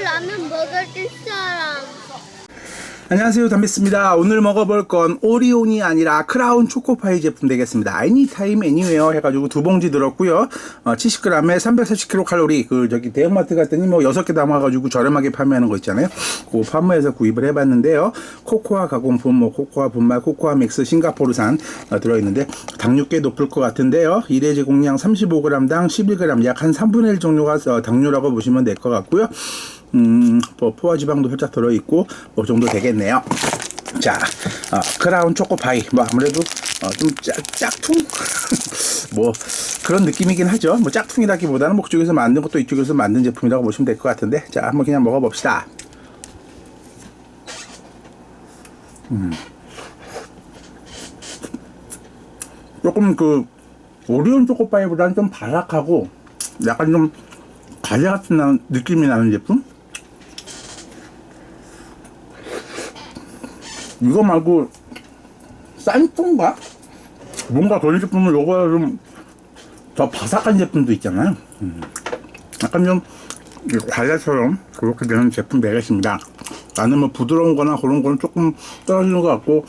라면 먹을 사람. 안녕하세요. 담비스입니다. 오늘 먹어볼 건 오리온이 아니라 크라운 초코파이 제품 되겠습니다. 애니타임 애니웨어 해가지고 두 봉지 들었고요. 어, 70g에 340kcal 그 저기 대형마트 갔더니 뭐 6개 담아가지고 저렴하게 판매하는 거 있잖아요. 그 판매해서 구입을 해봤는데요. 코코아 가공품 뭐 코코아 분말 코코아 믹스 싱가포르산 어, 들어있는데 당류 꽤 높을 것 같은데요. 1회 제공량 35g당 11g 약 한 3분의 1 정도가 어, 당류라고 보시면 될 것 같고요 음, 뭐 포화 지방도 살짝 들어있고 뭐 정도 되겠네요. 자, 어, 크라운 초코파이 뭐 아무래도 어, 좀 짝, 짝퉁 뭐 그런 느낌이긴 하죠. 뭐 짝퉁이라기보다는 뭐 그쪽에서 만든 것도 이쪽에서 만든 제품이라고 보시면 될 것 같은데 자 한번 그냥 먹어봅시다. 음. 조금 그 오리온 초코파이보다는 좀 바삭하고 약간 좀 과자 같은 나- 느낌이 나는 제품? 이거 말고 싼ton가? 뭔가 그런 제품은 요거야 좀 더 바삭한 제품도 있잖아요. 음. 약간 좀이 과자처럼 그렇게 되는 제품 되겠습니다. 나는 뭐 부드러운 거나 그런 거는 조금 떨어지는 것 같고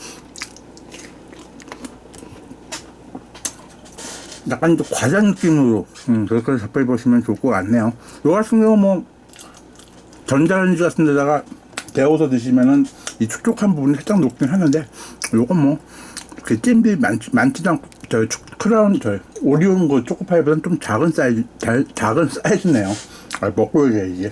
약간 좀 과자 느낌으로 음, 그렇게 접해 보시면 좋을 것 같네요. 요 같은 경우 뭐 전자레인지 같은 데다가 데워서 드시면은 이 촉촉한 부분이 살짝 녹긴 하는데 요건 뭐그 찜들이 많지, 많지도 않고 저 초- 크라운 저 오리온 거 초코파이보다는 좀 작은 사이즈 잘- 작은 사이즈네요. 아, 먹고 얘기해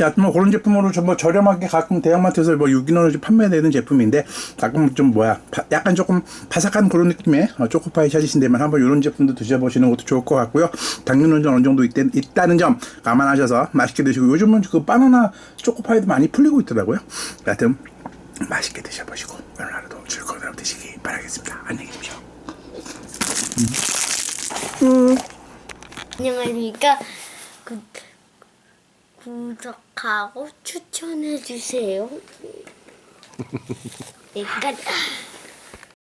자, 뭐 그런 제품으로 좀 뭐 저렴하게 가끔 대형마트에서 뭐 유기농으로 판매되는 제품인데 가끔 좀 뭐야 바- 약간 조금 바삭한 그런 느낌의 어, 초코파이 찾으신다면 한번 이런 제품도 드셔보시는 것도 좋을 것 같고요. 당류는 좀 어느 정도 있, 있다는 점 감안하셔서 맛있게 드시고 요즘은 그 바나나 초코파이도 많이 풀리고 있더라고요. 하여튼 맛있게 드셔보시고 오늘 하루도 즐거운 하루 되시기 바라겠습니다. 안녕히 계십시오. 안녕하십니까. 구, 구독하고 추천해 주세요. 네, 끝.